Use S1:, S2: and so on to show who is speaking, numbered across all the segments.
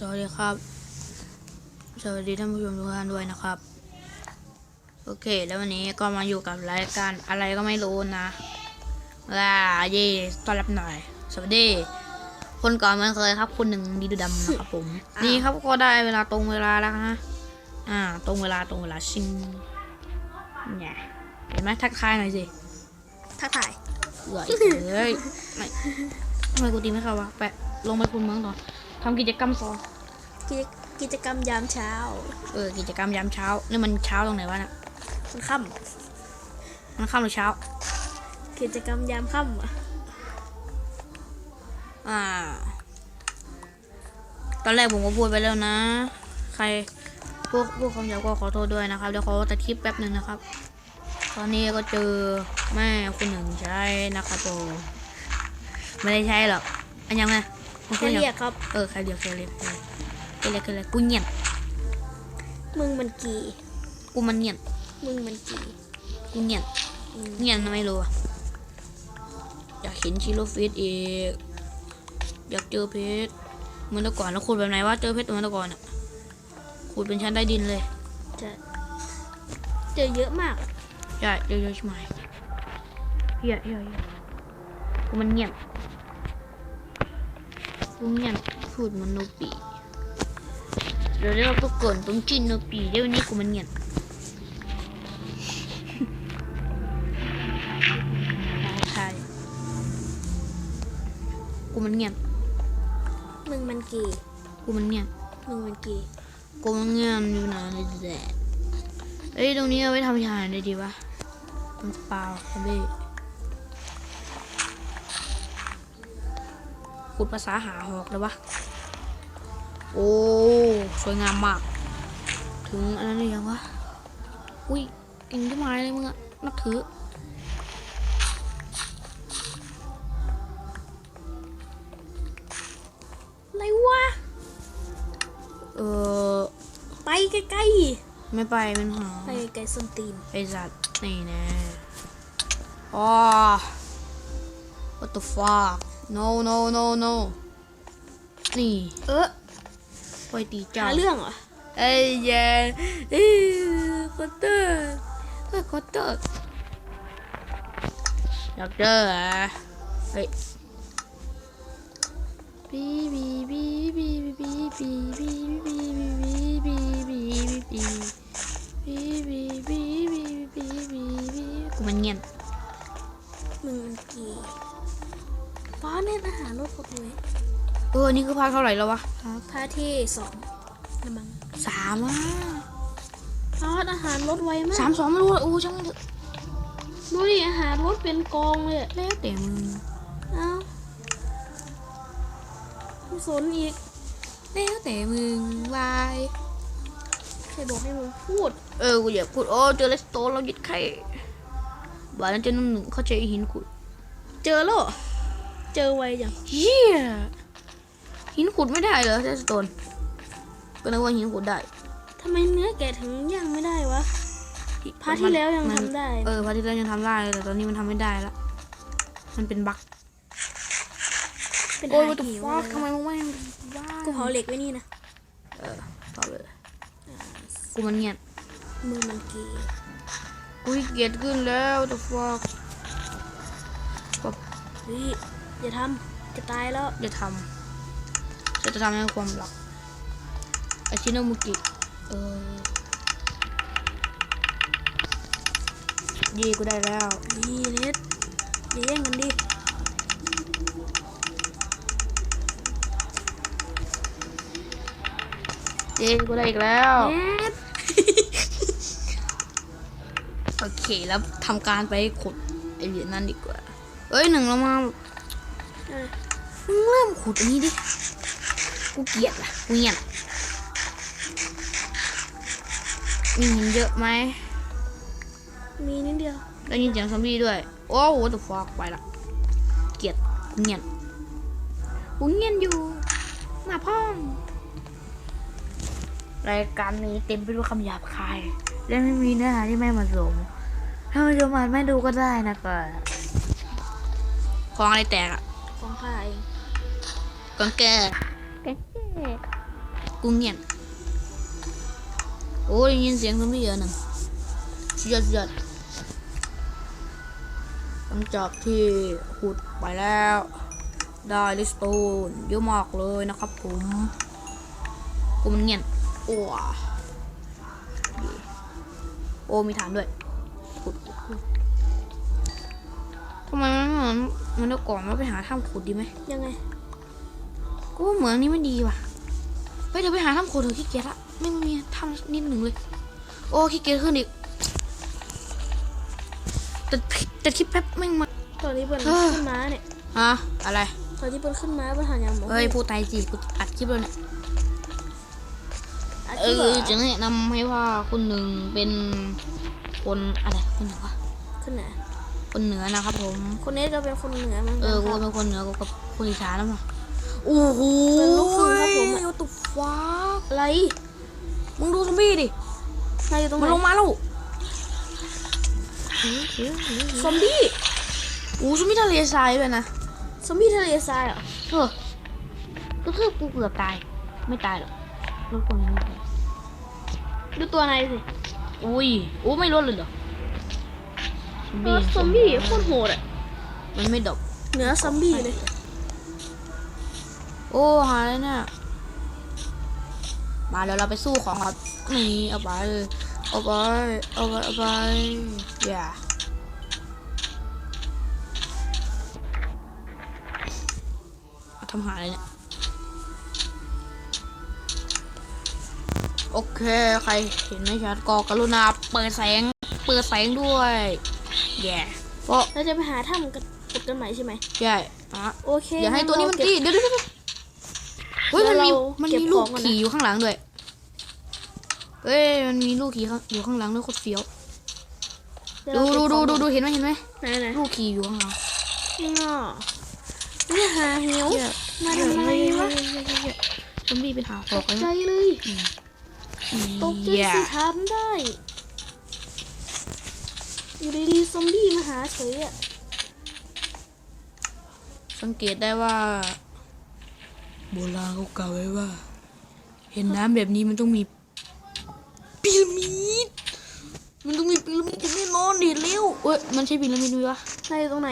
S1: สวัสดีครับ สวัสดีท่านผู้ชมทุกท่านด้วยนะครับ โอเค แล้ววันนี้ก็มาอยู่กับรายการอะไรก็ไม่รู้นะว้าเย่ต้อนรับหน่อย สวัสดี คนก่อนเหมันเคยครับคุณหนึ่งดีดูดำนะครับผม
S2: อ้าว
S1: นี่ครับก็ได้เวลาตรงเวลาแล้วนะอ่า ตรงเวลาตรงเวลาชิงเนี่ยเห็นไหมทักทายหน่อยสิ
S2: ทักทาย
S1: เอื่อยเลยไม่ทำไมกูตีไม่เข้าวะแปะลงไปคุณเมืองก่อนทำกิจกรรมต่อ
S2: กิจกิจกรรมยามเช้า
S1: เออกิจกรรมยามเช้านี่มันเช้าตรงไหนวะน่ะ
S2: มันค่
S1: มันค่ำหรือเช้าำ
S2: กิจกรรมยามค่ำอะ
S1: อ่า ตอนแรกผมก็พูดไปแล้วนะ ใครพวกพวกคำหยาบก็ขอโทษด้วยนะครับเดี๋ยวขอตัดคลิปแป๊บหนึ่งนะครับ ตอนนี้ก็เจอแม่คุณหนึ่งใช่นะครับผมไม่ได้ใช่หรอกอันยังไง มัน
S2: แค่
S1: อยัง
S2: เรียกครับ
S1: เออใครเดียวใครเรียกใครเรียกใครเรียกกูเงียบ
S2: มึงมันกี่
S1: กูมันเงียบ
S2: มึงมันกี่
S1: กูเงียบ
S2: อืม
S1: เงียบทำไมรู้อะอยากเห็นชิโรฟิตอีก อยากเจอเพชรเหมือนแต่ก่อนแล้วขุดแบบไหนว่าเจอเพชรเหมือนแต่ก่อนอะขุดเป็นชั้นใต้ดินเลย
S2: จะเจอเยอะมาก
S1: ใช่เยอะๆใช่ไหมเฮียเฮียเฮียกูมันเงียบ กูเงียบพูดเหมันโนปีเดี๋ยวเราก็เกินต้องจินโนปีเดี๋ยวนี้กูมันเงียบใช่กูมันเงียบ
S2: มึงมันกี่
S1: กูมันเงียบ
S2: มึงมันกี่
S1: กูมันเงียบอยู่นานเลยแหละเอ้ยตรงนี้เอาไว้ทำยาได้ดีวะมันเปล่าครับพี่ พูดภาษาหาหอกเลยวะ โอ้ สวยงามมาก ถึงอันนั้นหรือยังวะ อุ้ยเก่งที่ไม้เลยมึงอะนับถือ
S2: อะไรวะ
S1: เออ
S2: ไปใกล้
S1: ไม่ไปมันหา
S2: ๆไปไกลส้นตีน
S1: ไอสัตว์นี่แน่อ๋อ what the fuck no no no no นี่
S2: เออ
S1: ปล่อยตีเจ้า
S2: หาเรื่องเหรอ
S1: ไอ้เย้เอ้ยคอตเตอร์เฮ้ยคอตเตอร์อยากเจอเหรอเฮ้ยบีบีบีบีบีบีบีบีบีบีบีบีบี
S2: ฟ้าเน้นอาหารรสพวกนี้
S1: เออ นี่คือภาคเท่าไหร่แล้ววะ
S2: พาที่สองนะมัง
S1: สามอะ
S2: ทอดอาหารรสไวมาก
S1: สามสองไม่รู้อะโอ้ช่างมันเถอะ
S2: ดูดิอาหารรสเป็นกองเลยอะ
S1: แล้วแต่มึง
S2: เอ้าไม่สนอีก
S1: แล้วแต่มึงวาย
S2: ใครบอกให้มึงพูด
S1: เออกูอยากขุดโอ้เจอเลสโตนเรายึดไข่บ้านนั้นเจอหนึ่งเขาเจอหินขุด
S2: เจอแล้ว เหรอเจอไวจัง
S1: เฮียหินขุดไม่ได้เหรอเลสโตนก็นึกว่าหินขุดได้
S2: ทำไมเนื้อแกะถึงย่างไม่ได้วะพาร์ทที่แล้วยัง
S1: มัน
S2: ทำได้
S1: เออพาร์ทที่แล้วยังทำได้เลยแต่ตอนนี้มันทำไม่ได้ละมันเป็นบั๊ก
S2: เป็น
S1: โอ้ย
S2: หา
S1: what the
S2: หิว
S1: fuck
S2: เลย
S1: ทำไมมึงไม่บ้า
S2: กูเผาเหล็กไว้นี่นะ
S1: เออต่อเลยกูมันเงียบ
S2: มือมันกี
S1: กูขี้เกียจขึ้นแล้ว what the fuck
S2: เฮ้ย อย่าทำจะตายแล้ว
S1: จะทำจะจะทำให้ความรักอาชิโนมุกิเออเย่กูได้แล้ว
S2: นี่เน็ตอย่าแย่งกันดิ
S1: เย่กูได้อีกแล้ว
S2: เน็ต
S1: โอเคแล้วทำการไปขุดไอเหรียญนั่นดีกว่าเอ้ยหนึ่งเรามา
S2: เออ
S1: มึงเริ่มขุดอันนี้ดิ กูเกลียดละกูเงียบมีหินเยอะไหม
S2: มีนิดเดียว
S1: ได้ยินเสียงซอมบี้ด้วย โอ้โหตัวฟอกไปละ เกลียดกูเงียบกูเงียบอยู่หน้าพ่องรายการนี้เต็มไปด้วยคำหยาบคาย และไม่มีเนื้อหาที่ไม่เหมาะสม ถ้าไม่ชมอาจไม่ดูก็ได้นะครับของอะไรแตกอะ
S2: ของข้าเอง
S1: กองแกแกแกกูเงียนโอ้ยได้ยินเสียงซอมบี้เยอะหนึ่งสุดยอดสุดยอดหลังจากที่ขุดไปแล้ว ได้ลิสโตนเยอะมากเลยนะครับผมกูมันเงียนโอ้ว้าโอ้มีฐานด้วยขุดขุดขุด ทำไมมันเหมือนมันเดี๋ยวก่อนว่าไปหาถ้ำขุดดีไหม
S2: ยังไง
S1: กูว่าเหมืองนี้มันดีว่ะเฮ้ยเดี๋ยวไปหาถ้ำขุดเถอะขี้เกียจละไม่มีถ้ำนิดหนึ่งเลย โอ้ขี้เกียจขึ้นอีกแต่แต่คลิปแป๊บแม่งมา
S2: ตอนนี้เปิ้ล
S1: เฮ้ย
S2: ขึ้นม้าเนี่ย
S1: ฮะอะไร
S2: ตอนที่เปิ้ลขึ้นม้าเปิ้ลหาอย่างหมอ
S1: เฮ้ยพูดไทยจีกูอัดคลิปแล้วเนี่ย
S2: อา
S1: เอ
S2: ชีพเหร
S1: อ
S2: อ
S1: จะแนะนำให้ว่าคนหนึ่งเป็นคนอะไรคนเหนือวะ
S2: ขึ้นไหน
S1: คนเหนือนะครับผม
S2: คนนี้จะเป็นคนเหนือมั้ง
S1: เออกู
S2: ค
S1: ก็
S2: รับ
S1: เป็นคนเหนือกูกับคนอีสานแล้วมั้งโอ้โห
S2: เป็นลูกครึ่งครับผมอะ
S1: ตุกฟ้า
S2: อะไร
S1: มึงดูซอมบี้ดิ
S2: นายอยู่ตรงไห
S1: มัน
S2: น
S1: ลงมาแล้ว
S2: ซอมบี้
S1: โอ้ซอมบี้ทะเลทรายด้วยนะ
S2: ซอมบี้ทะเลทรายเหรอ
S1: เออก็คือกูเกือบตาย ไม่ตายหรอกรถคนนี้ไม่ตาย
S2: ดูตัวนายสิ
S1: อุ้ยโอ้ไม่ลดเลยเหรอ
S2: เออซอมบี้โคตรโหดอะ
S1: มันไม่ดบ
S2: เหนือซอมบี้เลย
S1: โอ้หาเลยเนี่ยมาเดี๋ยวเราไปสู้ของครับนี่เอาไปเอาไปเอาไปเอาไปอย่าเอาทำหาอะไรเนี่ยโอเค ใครเห็นไม่ชัดก็กรุณาเปิดแสง เปิดแสงด้วย แย่เพราะ
S2: เราจะไปหาถ้ำกันขุดกันใหม่ใช่ไหม
S1: ใช่อะ
S2: โอเค
S1: อย่าให้ตัวนี้มัน
S2: งั้
S1: ตี
S2: เราเก็บ
S1: เดี๋ยวเดี๋ยวเดี๋ยวเฮ้ยมันมี
S2: เดี๋ยวเรา
S1: มัน
S2: เก็บ
S1: มีลูก
S2: ของก่อนนะ
S1: ขี่อยู่ข้างหลังด้วยเฮ้ยมันมีลูกขี่ข้างอยู่ข้างหลังด้วยโคตรเฟี้ยว
S2: เยว
S1: ดู
S2: เรา
S1: ดู
S2: เก็บ
S1: ดู
S2: ของ
S1: ดูดูเห็นไหมเห็นไหม
S2: ไหนไหน
S1: ลูกขี่อยู่ข้างหลัง
S2: ง้อไม่หาหิว
S1: เหี้ย
S2: มาทำไมวะ
S1: ซอมบี้เป็นหาหอกเลย
S2: ใจ
S1: นะ
S2: เลยตกใจ
S1: เหี้ย
S2: สิทำได้ อยู่ดีๆซอมบี้มาหาเฉยอะ
S1: สังเกตได้ว่า โบราณเขากล่าวไว้ว่า เห็นน้ำแบบนี้มันต้องมีพีระมิดมันต้องมีพีระมิดแน่นอนดิเร็วเอ้ยมันใช่พีระมิดไหมวะ
S2: นายอยู่ตรงไหน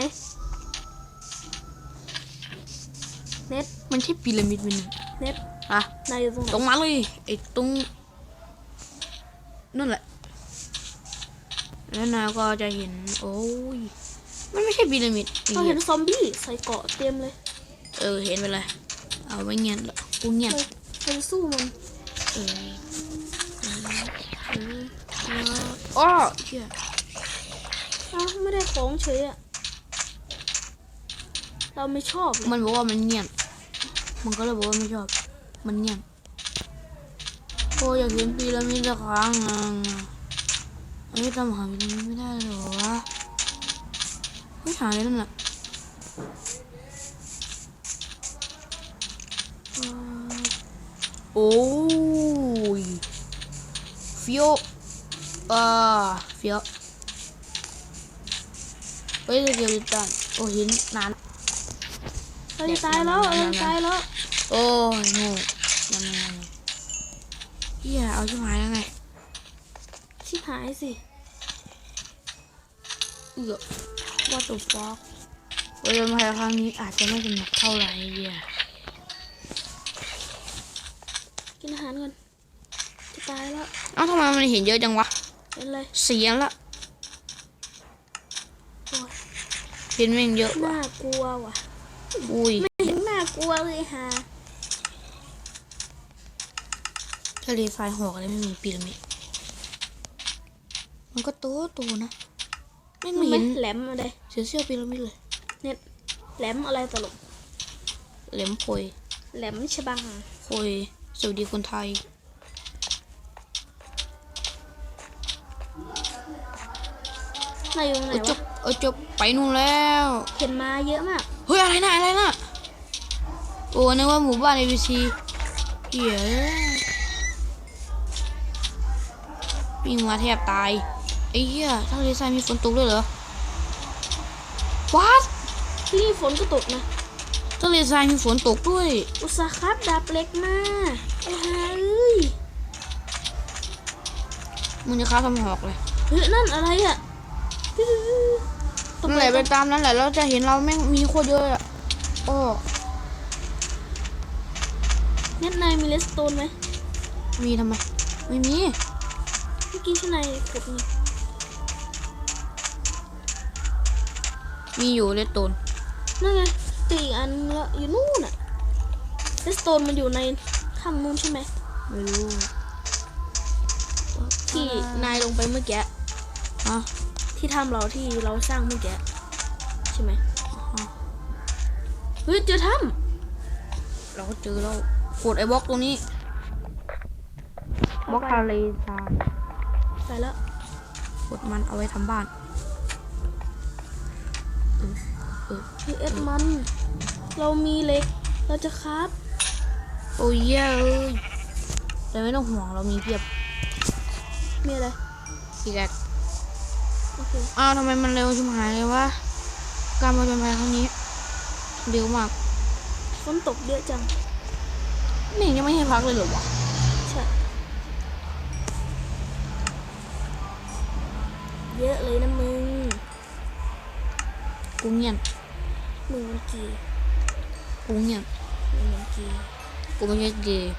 S2: เน็ต
S1: มันใช่พีระมิดไหมเนี่ย
S2: เน็ต
S1: อะ
S2: นายอยู่ตรงไหน
S1: ตรงมาเลยไอ้ตรงนั่นแหละ แล้วนายก็จะเห็น โอ้ย มันไม่ใช่พีระมิด
S2: เราเห็นซอมบี้ใส่เกราะเต็มเลย
S1: เออ เห็นไปเลย เอาไว้เงียบละกูเงียบ
S2: เราเราจะสู้มัน
S1: เออเออเออเอออ้อเชี่ย
S2: อ้าวไม่ได้ของเฉยอะเราไม่ชอบเลย
S1: มันบอกว่ามันเงียบ มันก็เลยบอกว่าไม่ชอบ มันเงียบโอ้อยากเห็นพีระมิดสักครั้ง อะอันนี้ทำหาพีระมิดไม่ได้เหรอวะไม่หาเลยนั่นแหละโอ้ยฟี้ยวอ่าเฟี้ยวเฮ้ยเดี๋ยวดิตันโอ้หินนาน
S2: เราจะตายแล้วเราจะตายแล้ว
S1: โอ้ยโง่ยังไงเฮียเอาชิบหายแล้วไง
S2: หายสิ
S1: เอือว่าตัวฟอกเฮ้ยมาครั้งนี้อาจจะไม่สนุกเท่าไหร่เฮีย
S2: กินอาหารก่อน จะตายแล้ว
S1: เอ้าทำไมมันเห็นเยอะจังวะ
S2: เป็นไร
S1: เสียงละ
S2: โอ้ย
S1: เห็นแม่งเยอะว่ะ
S2: น่ากลัวว่ะ
S1: อุ้ย
S2: ไม่เห็นน่ากลัวเลยฮะ
S1: ทะเลทรายหอกอะไรไม่มีพีระมิด มันก็โตโตนะไม่
S2: มัน
S1: เห็น
S2: แหลมอะไร
S1: เสียเสี้ยวพีระมิดเลย
S2: เนี่ยแหลมอะไรตลก
S1: เหลมโพย
S2: แหลมฉบัง
S1: โพยสวัสดีคนไทย
S2: นายอยู่ตรงไหน
S1: เออจ
S2: วะ
S1: บเออจบไปนู่นแล้ว
S2: เห็นมาเยอะมาก
S1: เฮ้ย อะไรนะอะไรนะโอ้นึกว่าหมู่บ้าน ABC เหี้ยวิ่งมาแทบตาย ไอ้เหี้ยทะเลทรายมีฝนตกด้วยเหรอวัด
S2: ที่นี่ฝนก็ตกนะ
S1: ทะเลทรายมีฝนตกด้วย
S2: อุตสาครับดับเล็กมากไอ้ห่าเอ้ย
S1: มึงจะฆ่าทำหอกเลย
S2: เฮ้ยนั่นอะไรอะ
S1: นั่นแหลไปตามนั้นแหละเราจะเห็นเราแม่งมีโคตรเยอะอะโอ้
S2: เน็ตนายมีเลสโตนไหม
S1: มีทำไม ไม่มี
S2: เมื่อกี้ชั้นายกดนี่
S1: มีอยู่เลตโตน
S2: นั่นไงตีอีกอันละอยู่นู่นอะเลสโตนมันอยู่ในถ้ำนู่นใช่ไหม
S1: ไม่รู้
S2: ที่นายลงไปเมื่อกี้
S1: อะ
S2: ที่ถ้ำเราที่เราสร้างเมื่อกี้ใช่ไหมเฮ้ยเจอถ้
S1: เราก็เจอแล้วกดไอ้บล็อกตรงนี้บล็อกทะเลทรายำ
S2: ไปแล้ว
S1: กดมันเอาไว้ทำบ้าน
S2: พีเอสมัน เรามีเหล็ก เราจะครับ
S1: โอ้ยเย้ยแต่ไม่ต้องห่วงเรามีเพียบ
S2: มีอะไร
S1: อีกแอก
S2: อเค
S1: อ้าวทำไมมันเร็วชิบหายเลยวะ การมาจนภัยครั้งนี้ เร็วมาก
S2: ฝนตกเยอะจัง
S1: นี่ยังไม่ให้พักเลยหรอวะ
S2: ใช่ เยอะเลยนะมึง
S1: กูเงียบ
S2: มึงมันกี่
S1: กูเงียบ
S2: มึงมันกี่
S1: กูไม่ใช่เกย์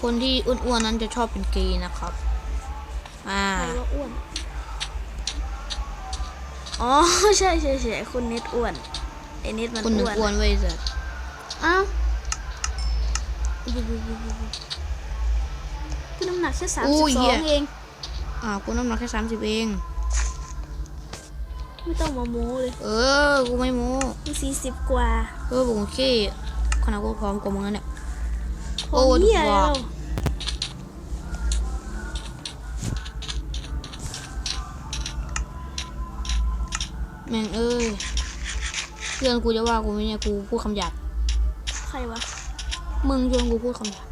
S1: คนที่อ้วนๆนั้นจะชอบเป็นเกย์นะครับ อ่า
S2: ใครว่าอ้วน อ๋อใช่ใช่ใช่คุณเน็ตอ้วนไอเน็ตมัน
S1: คนหนึ่ง
S2: อ้วน
S1: อ้วนไว้ยสัส
S2: อ้าวกูน้ำหนักแค่สามสิบสองเอง
S1: อ่ากูน้ำหนักแค่สามสิบเอง
S2: ไม่ต้องมาโม้เลย
S1: เออ กูไม่โม้
S2: มีสี่สิบกว่า
S1: เออบอกโอเคขนาดกูพร้อมกว่ามึงแล้วเนี่ย
S2: โอ้ย
S1: ถูก
S2: อะไร
S1: บอก
S2: เรา
S1: แม่งเอ้ย เพื่อนกูจะว่ากูไหมเนี่ย กูพูดคำหยาบ
S2: ใครวะ
S1: มึงชวนกูพูดคำหยาบ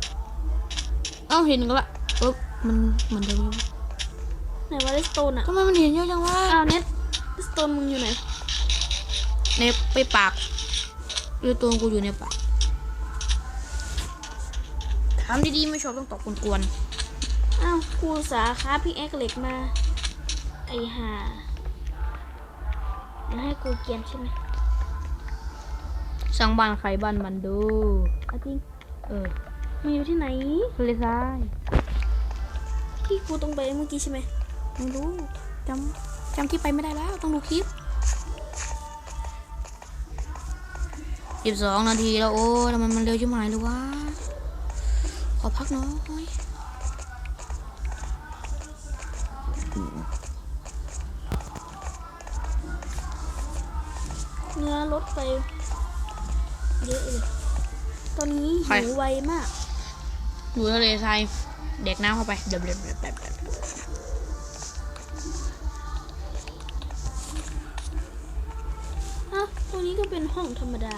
S1: เอ้าเห็นกันละเอ๊บมันเหมือนเดิม
S2: ไหนวะเลสโตนอะ
S1: ทำไมมันเห็นเยอะจังวะ
S2: อ้าวเน็ตเล สโตนมึงอยู่ไหน
S1: ในไปปากเรือตัวกูอยู่ในปากถามดีๆไม่ชอบต้องตอบกวน
S2: อ้าวกูสาค้าพี่แอ็กเหล็กมา ไอห่าแล้วให้กูเกียนใช่ไหม
S1: ๆสร้างบ้านใครบ้านมันดู
S2: เอาจริง
S1: เออ
S2: มันอยู่ที่ไหน
S1: ทะเลทราย
S2: ที่กูตรงไปเมื่อกี้ใช่ไหม
S1: ไม่รู้จำ จำที่ไปไม่ได้แล้วต้องดูคลิปสิบสองนาทีแล้วโอ้ทำไมมันเร็วชิบหายเลยวะขอพักหน้อย
S2: เนื้อลดไปเยอะเลยตอนนี้หิวไวมาก
S1: ดูทะเลทรายเด็กน้ำเข้าไปเดี๋ยวเดี๋ยวเดี๋ยวเดี๋ยวเดี๋ยว
S2: อะ รงนี้ก็เป็นห้องธรรมดา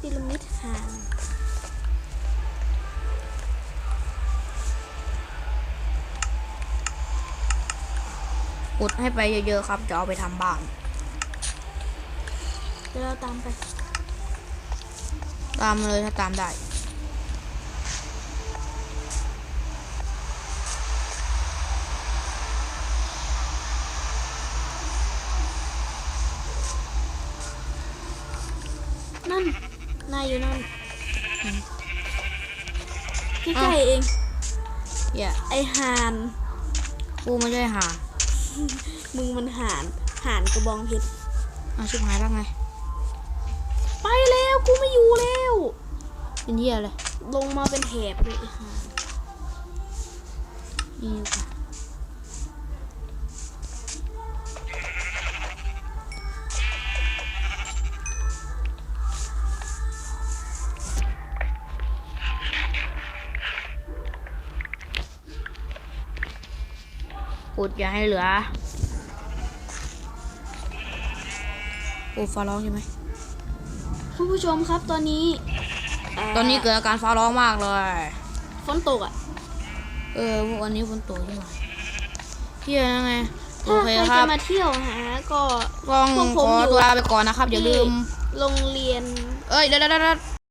S2: พีระมิดหาง
S1: กดให้ไปเยอะๆครับ จะเอาไปทำบ้าน
S2: เดี๋ยวเราตามไป
S1: ตามมาเลยถ้าตามได้
S2: อยู่นั่นใกล้ๆเอง
S1: อย่า
S2: ไอห่าน
S1: กูไม่ใช่หา
S2: มึงมันห่านห่านกระบองเพชร
S1: เอาชิบหายแล้วไง
S2: ไปแล้วกูไม่อยู่แล้ว
S1: เป็นเหี้ยเลย
S2: ลงมาเป็นแถบเลยไอ้ห่าน
S1: นี่ดีก ว่าอุดอย่าให้เหลือ โอ้ฟ้าร้องใช่ไหม
S2: คุณผู้ชมครับตอนนี้เต
S1: อนนี้เกิดอาการฟ้าร้องมากเลย
S2: ฝนตกอะ
S1: เออวันนี้ฝนตกใช่ไหมเที่ยงไงโอ
S2: ถ้า
S1: เค
S2: ใคร
S1: ครั
S2: จะ
S1: บ
S2: มาเที่ยวหาก็
S1: กล้อง
S2: พวกผม
S1: ขอ
S2: อยู่
S1: ตัวลาไปก่อนนะครับ อย่าลืม
S2: โรงเรียน
S1: เอ้ยเดี๋ยวเดี๋ยวเดี๋ยว